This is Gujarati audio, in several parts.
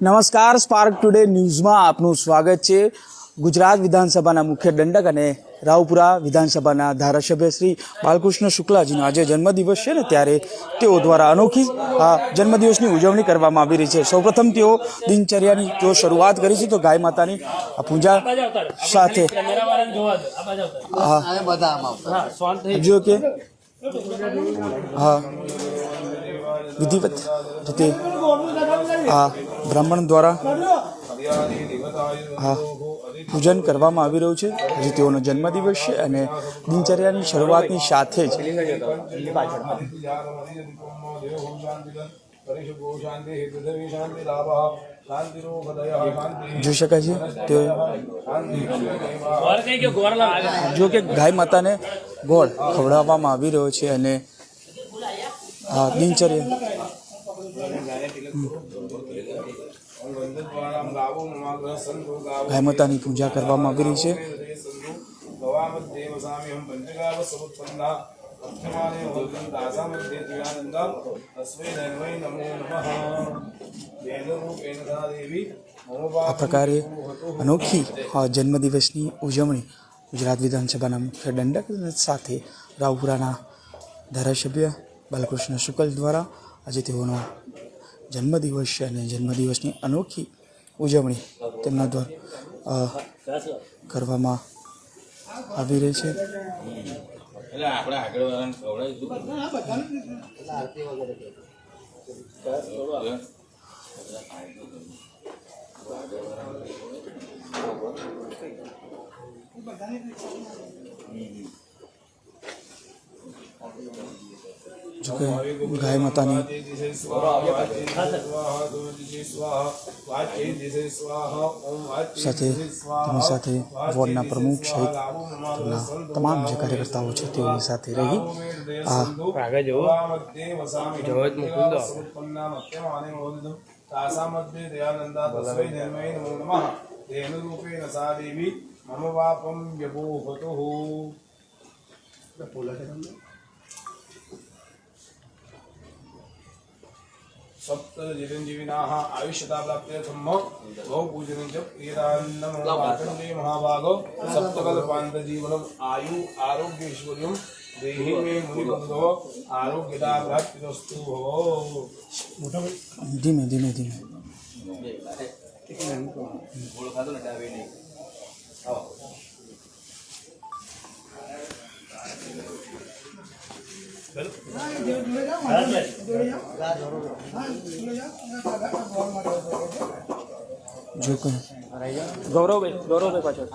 નમસ્કાર સ્પાર્ક ટુડે ન્યૂઝમાં આપનું સ્વાગત છે. ગુજરાત વિધાનસભાના મુખ્ય દંડક અને રાવપુરા વિધાનસભાના ધારાસભ્ય શ્રી બાલકૃષ્ણ શુક્લાજીનો આજે જન્મદિવસ છે ને ત્યારે તેઓ દ્વારા અનોખી જન્મદિવસની ઉજવણી કરવામાં આવી રહી છે. સૌપ્રથમ તેઓ દિનચર્યાની તેઓ શરૂઆત કરી છે, તો ગાય માતાની પૂજા સાથે જો કે હા. વિધિવત રીતે આ બ્રાહ્મણ દ્વારા હા. પૂજન કરવામાં આવી રહ્યું છે. હજી તેઓનો જન્મદિવસ છે અને દિનચર્યાની શરૂઆતની સાથે જ જોઈ શકાય છે તે જો કે ગાય માતાને ગોળ ખવડાવવામાં આવી રહ્યો છે અને હા દિનચર્યા. ગાય માતાની પૂજા કરવામાં આવી રહી છે. આ પ્રકારે અનોખી જન્મદિવસની ઉજવણી ગુજરાત વિધાનસભાના મુખ્ય દંડક સાથે રાવપુરાના ધારાસભ્ય બાલકૃષ્ણ શુકલ દ્વારા આજે તેઓનો જન્મદિવસ છે અને જન્મદિવસની અનોખી ઉજવણી તેમના દ્વારા કરવામાં આવી રહી છે. એટલે કે ગાય માતાની. સાથે તેમની સાથે વોર્ડના પ્રમુખ સહિત તમામ જે કાર્યકર્તાઓ છે તેઓની સાથે રહી. આ આગળ દયાનંદા તસ્મૈ ધર્મૈ નમો નમઃ ધેનુરૂપેણ સા દેવી મમ પાપમ વ્યભૂહતુઃ સપ્ત ચિરંજીવિનાः આયુષ્યતા પ્રાપ્ત્યર્થમ ગૌ પૂજनं પૂજન પ્રિયદાનમ માતંગે મહાભાગો સપ્તકલ્પાંતજીવનમ આયુ આરોગ્યૈશ્વર્યમ દેહી મે મુનિબંધો આરોગ્યતા પ્રાપ્તિરસ્તુ ભવો ધીમે ધીમે ધીમે જો ગૌરવભાઈ ગૌરવભાઈ પાછળ.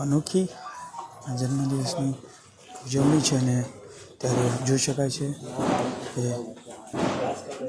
અનોખી જન્મદિવસની ઉજવણી છે અને ત્યારે જોઈ શકાય છે કે ઘાસ ખાશે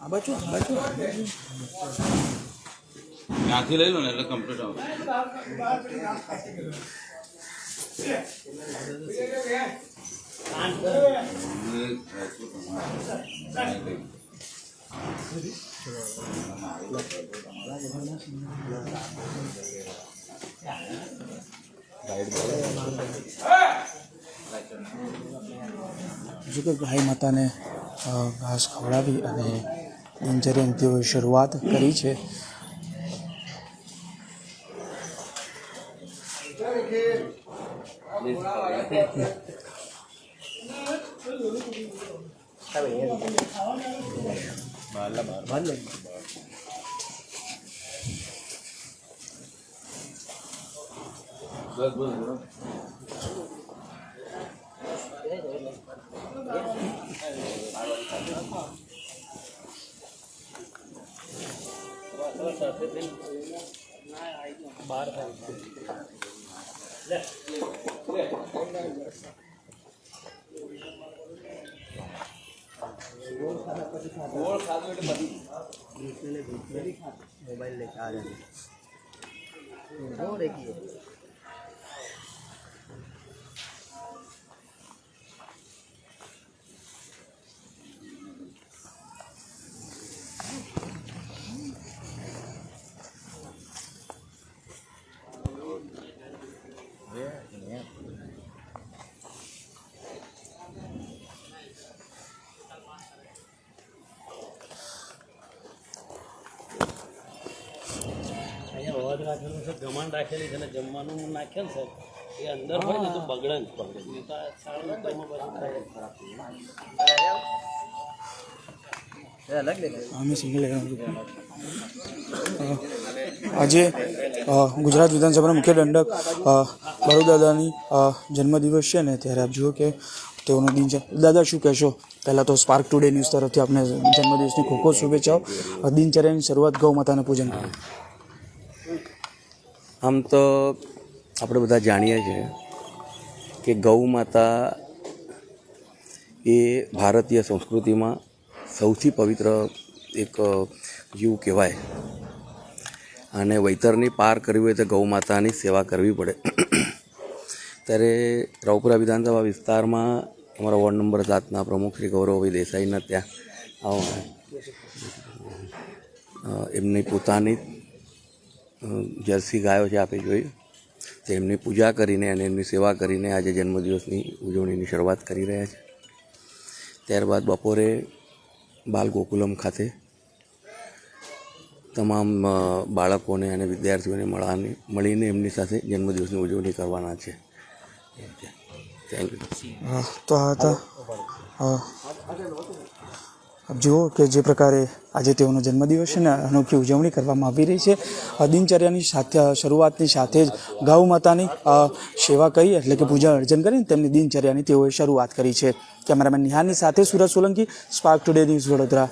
આ બાજુ ત્યાંથી લઈ લો ને એટલે કમ્પ્લીટ આવશે જો કે ગાય માતાને ઘાસ ખવડાવી અને દિનચર્યાની તેઓએ શરૂઆત કરી છે. બહારલા બહાર બહાર લઈ બસ બસ બહાર થાય લે અહીંયા અવાજ રાખેલું છે. ગમાણ રાખેલી છે અને જમવાનું નાખે ને સાહેબ એ અંદર હોય ને તો બગડે જ તો સિંગલ આજે ગુજરાત વિધાનસભાના મુખ્ય દંડક બરુદાદાની જન્મદિવસ છે ને ત્યારે આપ જુઓ કે તેઓનો દિન છે. દાદા શું કહેશો? પહેલાં તો સ્પાર્ક ટુડે ન્યૂઝ તરફથી આપને જન્મદિવસની ખૂબ ખૂબ શુભેચ્છાઓ. દિનચર્યાની શરૂઆત ગૌ માતાના પૂજન કરી. આમ તો આપણે બધા જાણીએ છીએ કે ગૌ માતા એ ભારતીય સંસ્કૃતિમાં સૌથી પવિત્ર એક જીવ કહેવાય. અને વૈતરની પાર કરવી હોય તો ગૌ માતાની સેવા કરવી પડે. ત્યારે રાવપુરા વિધાનસભા વિસ્તારમાં અમારા વોર્ડ નંબર સાતના પ્રમુખ શ્રી ગૌરવભાઈ દેસાઈના ત્યાં એમની પોતાની જર્સી ગાયો છે આપે જોઈ. તો એમની પૂજા કરીને અને એમની સેવા કરીને આજે જન્મદિવસની ઉજવણીની શરૂઆત કરી રહ્યા છે. ત્યારબાદ બપોરે બાલ ગોકુલમ ખાતે તમામ બાળકોને અને વિદ્યાર્થીઓને મળવાની મળીને એમની સાથે જન્મદિવસની ઉજવણી કરવાના છે. થેન્ક યુ તો આ આપ જુઓ કે જે પ્રકારે આજે તેઓનો જન્મદિવસ છે ને અનોખી ઉજવણી કરવામાં આવી રહી છે. દિનચર્યાની સાથે શરૂઆતની સાથે જ ગૌ માતાની સેવા કરી, એટલે કે પૂજા અર્ચન કરીને તેમની દિનચર્યાની તેઓએ શરૂઆત કરી છે. કેમેરામેન નિહાની સાથે Surat Solanki, spark today news Vadodara.